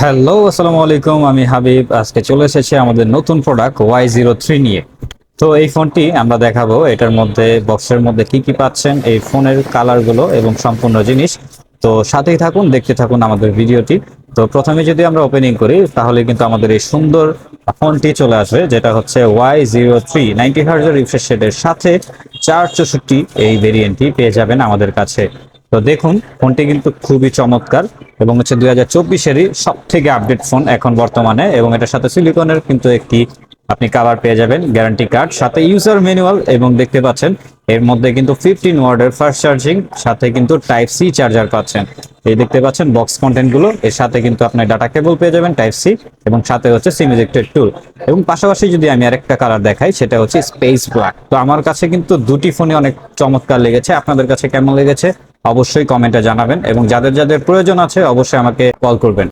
Hello, আসসালামু আলাইকুম, আমি হাবিব। আজকে চলে এসেছি আমাদের নতুন প্রোডাক্ট ওয়াই জিরো থ্রি নিয়ে। তো এই ফোনটি আমরা দেখাবো, এটার মধ্যে বক্সের মধ্যে কি কি পাচ্ছেন, এই ফোনের কালারগুলো এবং সম্পূর্ণ জিনিস। তো সাথেই থাকুন, দেখতে থাকুন আমাদের ভিডিওটি। তো প্রথমে যদি আমরা ওপেনিং করি, তাহলে কিন্তু আমাদের এই সুন্দর ফোনটি চলে আসবে, যেটা হচ্ছে ওয়াই জিরো থ্রি নাইনটি হার্জের রিফ্রেশ সাথে চার চৌষট্টি এই ভেরিয়েন্টটি পেয়ে যাবেন আমাদের কাছে। তো দেখুন, ফোনটি কিন্তু খুবই চমৎকার এবং হচ্ছে দুই হাজার চব্বিশেরই সব থেকে আপডেট ফোন এখন বর্তমানে এবং এটার সাথে সিলিকনের কিন্তু একটি আপনি কাভার পেয়ে যাবেন গ্যারান্টি কার্ড সাথে ইউজার ম্যানুয়াল এবং দেখতে পাচ্ছেন এর মধ্যে কিন্তু ফিফটিন ওয়ার্ডের ফাস্ট চার্জিং সাথে কিন্তু টাইপ সি চার্জার পাচ্ছেন। এই দেখতে পাচ্ছেন বক্স কন্টেন্টগুলো, এর সাথে কিন্তু আপনার ডাটা কেবল পেয়ে যাবেন টাইপ সি এবং সাথে হচ্ছে সিম ইজেক্টেড টুল এবং পাশাপাশি যদি আমি আরেকটা কালার দেখাই, সেটা হচ্ছে স্পেস ব্ল্যাক তো আমার কাছে কিন্তু দুটি ফোনে অনেক চমৎকার লেগেছে। আপনাদের কাছে কেমন লেগেছে? অবশ্যই কমেন্টে জানাবেন এবং যাদের যাদের প্রয়োজন আছে অবশ্যই আমাকে কল করবেন।